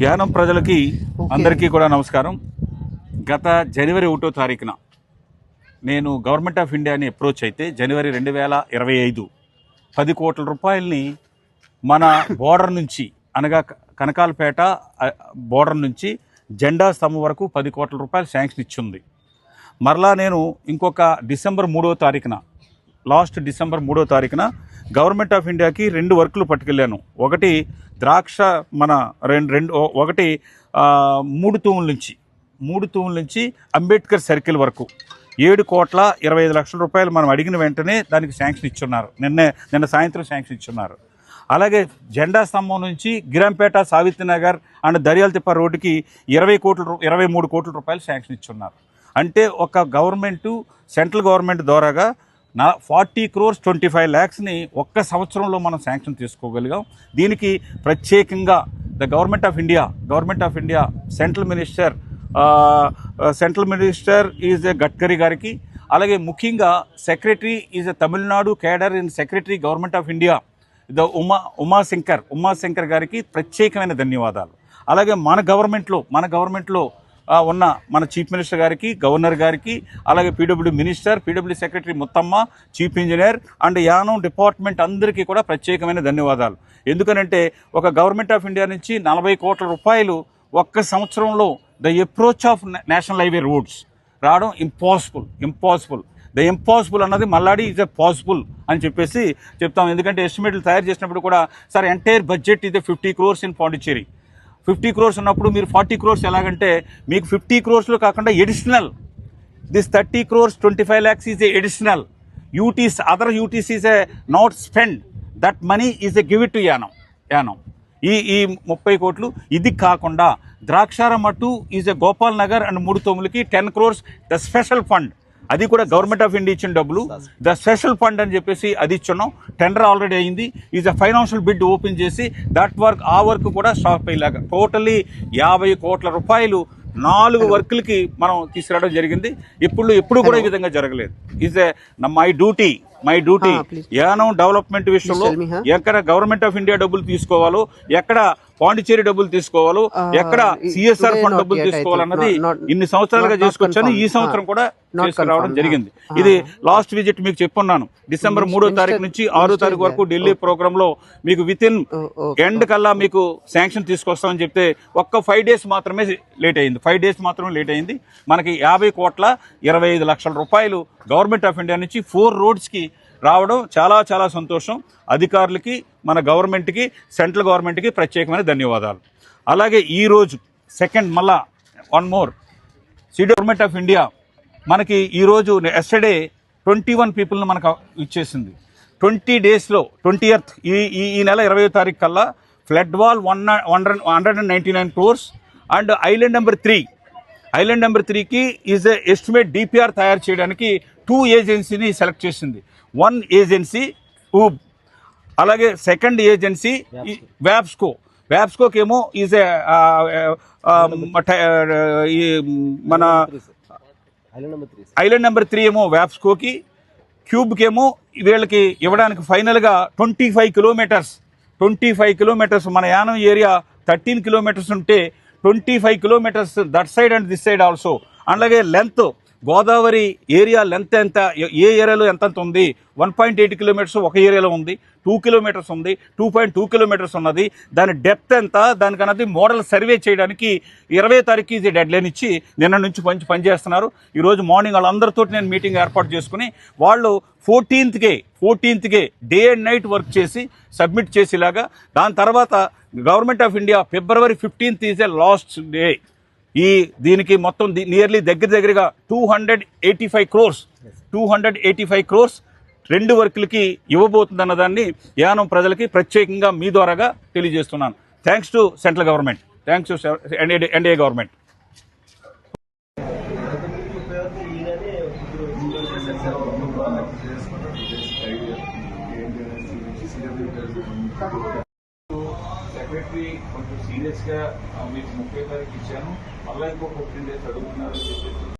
ధ్యానం ప్రజలకి అందరికీ కూడా నమస్కారం. గత జనవరి ఒకటో తారీఖున నేను గవర్నమెంట్ ఆఫ్ ఇండియాని అప్రోచ్ అయితే జనవరి రెండు వేల ఇరవై ఐదు పది కోట్ల రూపాయలని మన బోర్డర్ నుంచి అనగా కనకాలపేట బోర్డర్ నుంచి జెండా స్తంభం వరకు పది కోట్ల రూపాయలు శాంక్షన్ ఇచ్చింది. మరలా నేను ఇంకొక డిసెంబర్ మూడో తారీఖున లాస్ట్ డిసెంబర్ మూడో తారీఖున గవర్నమెంట్ ఆఫ్ ఇండియాకి రెండు వర్కులు పట్టుకెళ్ళాను. ఒకటి ద్రాక్ష మన రెండు రెండు ఒకటి మూడు తూముల నుంచి మూడు తూముల నుంచి అంబేద్కర్ సర్కిల్ వరకు. ఏడు కోట్ల ఇరవై ఐదు లక్షల రూపాయలు మనం అడిగిన వెంటనే దానికి శాంక్షన్ ఇచ్చున్నారు. నిన్నే నిన్న సాయంత్రం శాంక్షన్ ఇచ్చున్నారు. అలాగే జెండా స్తంభం నుంచి గిరంపేట సావిత్రి నగర్ అండ్ దర్యాలతిప్ప రోడ్డుకి ఇరవై కోట్ల ఇరవై మూడు కోట్ల రూపాయలు శాంక్షన్ ఇచ్చున్నారు. అంటే ఒక గవర్నమెంటు సెంట్రల్ గవర్నమెంట్ ద్వారాగా నా ఫార్టీ క్రోర్స్ ట్వంటీ ఫైవ్ ల్యాక్స్ని ఒక్క సంవత్సరంలో మనం శాంక్షన్ తీసుకోగలిగాం. దీనికి ప్రత్యేకంగా the government of India government of India central minister central minister is a Gadkari గారికి అలాగే ముఖ్యంగా secretary is a Tamil Nadu cadre in secretary government of India the Uma Umashankar Umashankar గారికి ప్రత్యేకమైన ధన్యవాదాలు. అలాగే మన గవర్నమెంట్లో మన గవర్నమెంట్లో ఉన్న మన చీఫ్ మినిస్టర్ గారికి గవర్నర్ గారికి అలాగే PW minister PW secretary Muthamma chief engineer and Yanam department అందరికీ కూడా ప్రత్యేకమైన ధన్యవాదాలు. ఎందుకనంటే ఒక గవర్నమెంట్ ఆఫ్ ఇండియా నుంచి నలభై కోట్ల రూపాయలు ఒక్క సంవత్సరంలో the approach of national highway roads రావడం ఇంపాసిబుల్ ఇంపాసిబుల్. ద ఇంపాసిబుల్ అన్నది మల్లాడి ఈజ్ ఎ పాసిబుల్ అని చెప్పేసి చెప్తాం. ఎందుకంటే ఎస్టిమేట్లు తయారు చేసినప్పుడు కూడా సార్ ఎంటైర్ బడ్జెట్ ఇది fifty crores in Pondicherry. Fifty crores ఉన్నప్పుడు మీరు ఫార్టీ క్రోర్స్ ఎలాగంటే మీకు ఫిఫ్టీ క్రోర్స్లో కాకుండా additional this thirty crores twenty five lakhs is a additional UTs other UTs is a not spend that money is a give it to Yanam Yanam ఈ ఈ ముప్పై కోట్లు ఇది కాకుండా ద్రాక్షారం అటు is a Gopal Nagar and మూడు తొమ్మిదికి ten crores the special fund అది కూడా గవర్నమెంట్ ఆఫ్ ఇండియా ఇచ్చిన డబ్బులు. ద స్పెషల్ ఫండ్ అని చెప్పేసి అది ఇచ్చున్నాం. టెండర్ ఆల్రెడీ అయింది. Is a financial bid open చేసి దట్ వర్క్ ఆ వర్క్ కూడా స్టాప్ అయ్యేలాగా. టోటల్లీ యాభై కోట్ల రూపాయలు నాలుగు వర్కులకి మనం తీసుకురావడం జరిగింది. ఇప్పుడు ఎప్పుడు కూడా ఈ విధంగా జరగలేదు. Is my duty my duty. Yanam development విషయంలో? ఎక్కడ గవర్నమెంట్ ఆఫ్ ఇండియా డబ్బులు తీసుకోవాలో ఎక్కడ పాండిచేరి డబ్బులు తీసుకోవాలో ఎక్కడ సిఎస్ఆర్ ఫండ్ డబ్బులు తీసుకోవాలన్నది ఇన్ని సంవత్సరాలుగా చేసుకొచ్చాను ఈ. సంవత్సరం కూడా తీసుకురావడం. జరిగింది. ఇది లాస్ట్ విజిట్ మీకు చెప్పున్నాను డిసెంబర్ మూడో తారీఖు నుంచి ఆరో తారీఖు వరకు. ఢిల్లీ ప్రోగ్రామ్లో మీకు విత్ ఇన్ Oh, ఎండ్ కల్లా మీకు శాంక్షన్ తీసుకొస్తామని చెప్తే ఒక్క ఫైవ్ డేస్ మాత్రమే లేట్ అయింది ఫైవ్ డేస్ మాత్రమే లేట్ అయింది మనకి యాభై కోట్ల ఇరవై ఐదు లక్షల రూపాయలు గవర్నమెంట్ ఆఫ్ ఇండియా నుంచి ఫోర్ రోడ్స్కి రావడం చాలా చాలా సంతోషం. అధికారులకి మన గవర్నమెంట్కి సెంట్రల్ గవర్నమెంట్కి ప్రత్యేకమైన ధన్యవాదాలు. అలాగే ఈరోజు సెకండ్ మళ్ళా one more. City government of India మనకి ఈరోజు ఎస్టర్డే ట్వంటీ వన్ పీపుల్ని మనకు ఇచ్చేసింది. ట్వంటీ డేస్లో ట్వంటీ ఎర్త్ ఈ ఈ నెల ఇరవై తారీఖు కల్లా flood wall one hundred hundred and ninety nine crores and island number three island number త్రీకి ఈజ్ ఎస్టిమేట్ డిపిఆర్ తయారు చేయడానికి టూ ఏజెన్సీని సెలెక్ట్ చేసింది. వన్ ఏజెన్సీ ఊబ్ అలాగే సెకండ్ ఏజెన్సీ వ్యాప్స్కో. వ్యాప్స్కోకి ఏమో ఈజ్ మన ఐలాండ్ నెంబర్ త్రీ ఏమో వ్యాప్స్కోకి క్యూబ్కి ఏమో వీళ్ళకి ఇవ్వడానికి ఫైనల్గా twenty five kilometres twenty five kilometres మన యానం ఏరియా థర్టీన్ కిలోమీటర్స్ ఉంటే twenty five kilometres that side and this side also అలాగే లెంత్ గోదావరి ఏరియా లెంత్ ఎంత ఏ ఏరియాలో ఎంతంత ఉంది? వన్ పాయింట్ ఎయిట్ కిలోమీటర్స్ ఒక ఏరియాలో ఉంది. టూ కిలోమీటర్స్ ఉంది. టూ పాయింట్ టూ కిలోమీటర్స్ ఉన్నది. దాని డెప్త్ ఎంత? దానికన్నది మోడల్ సర్వే చేయడానికి ఇరవై తారీఖు ఇది డెడ్ లైన్ ఇచ్చి నిన్న నుంచి పని పనిచేస్తున్నారు. ఈరోజు మార్నింగ్ వాళ్ళందరితో నేను మీటింగ్ ఏర్పాటు చేసుకుని వాళ్ళు ఫోర్టీన్త్కే ఫోర్టీన్త్కే డే అండ్ నైట్ వర్క్ చేసి సబ్మిట్ చేసేలాగా దాని తర్వాత government of India February fifteenth is a last day. ఈ దీనికి మొత్తం నియర్లీ దగ్గర దగ్గరగా two hundred eighty five crores two hundred eighty five crores రెండు వర్కులకి ఇవ్వబోతుందన్న దాన్ని యానం ప్రజలకి ప్రత్యేకంగా మీ ద్వారాగా తెలియజేస్తున్నాను. Thanks to central government thanks to NDA government secretary కొంచెం సీరియస్గా మీకు ముప్పై తారీఖు ఇచ్చాను. మళ్ళీ ఇంకో ఫిఫ్టీన్ డేస్ అడుగుతున్నారు చెప్పేసి